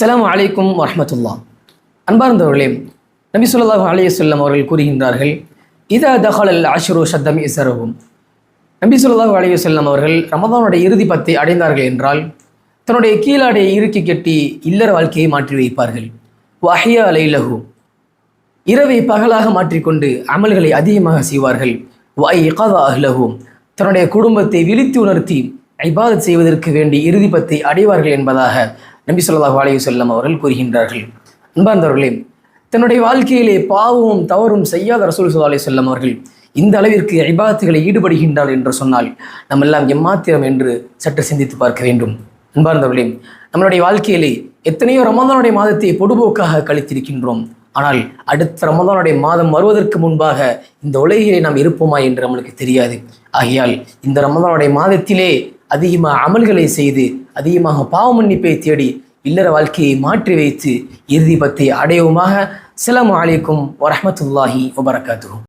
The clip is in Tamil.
சலாம் அலைக்கும் வரமத்துல்லா அன்பார்ந்தவர்களே நபி ஸல்லல்லாஹு அலைஹி வஸல்லம் அவர்கள் கூறுகின்றார்கள் இதா தஹலல் அஷ்ரு சத்தம் இசரவும் நபி ஸல்லல்லாஹு அலைஹி அவர்கள் ரமதானுடைய இறுதி பத்தை அடைந்தார்கள் என்றால் தன்னுடைய கீழாடையை இறுக்கி கட்டி இல்லற வாழ்க்கையை மாற்றி வைப்பார்கள். வஹியா அலைலஹு இரவை பகலாக மாற்றிக்கொண்டு அமல்களை அதிகமாக செய்வார்கள். வாய் இகாதா அஹ்லஹு. தன்னுடைய குடும்பத்தை விழித்து உணர்த்தி ஐபாதத் செய்வதற்கு வேண்டி இறுதி பத்தை அடைவார்கள் என்பதாக நபி சொல்லதாக அலைஹி செல்லும் அவர்கள் கூறுகின்றார்கள். அன்பார்ந்தவர்களே தன்னுடைய வாழ்க்கையிலே பாவமும் தவறும் செய்யாத ரசூல் சல்லா செல்லும் அவர்கள் இந்த அளவிற்கு ஐபாதத்துகளை ஈடுபடுகின்றார் என்று சொன்னால் நம்ம எல்லாம் எம்மாத்திரம் என்று சற்று சிந்தித்து பார்க்க வேண்டும். அன்பார்ந்தவர்களே நம்மளுடைய வாழ்க்கையிலே எத்தனையோ ரமதானுடைய மாதத்தை பொடுபோக்காக கழித்திருக்கின்றோம். ஆனால் அடுத்த ரமதானுடைய மாதம் வருவதற்கு முன்பாக இந்த உலகிலே நாம் இருப்போமா என்று நம்மளுக்கு தெரியாது. ஆகையால் இந்த ரமதானுடைய மாதத்திலே அதிகமாக அமல்களை செய்து அதிகமாக பாவ மன்னிப்பை தேடி இல்லற வாழ்க்கையை மாற்றி வைத்து இறுதி பத்தை அடையவுமாக. அலைக்கும் வரமத்துல்லாஹி வபரகாத்து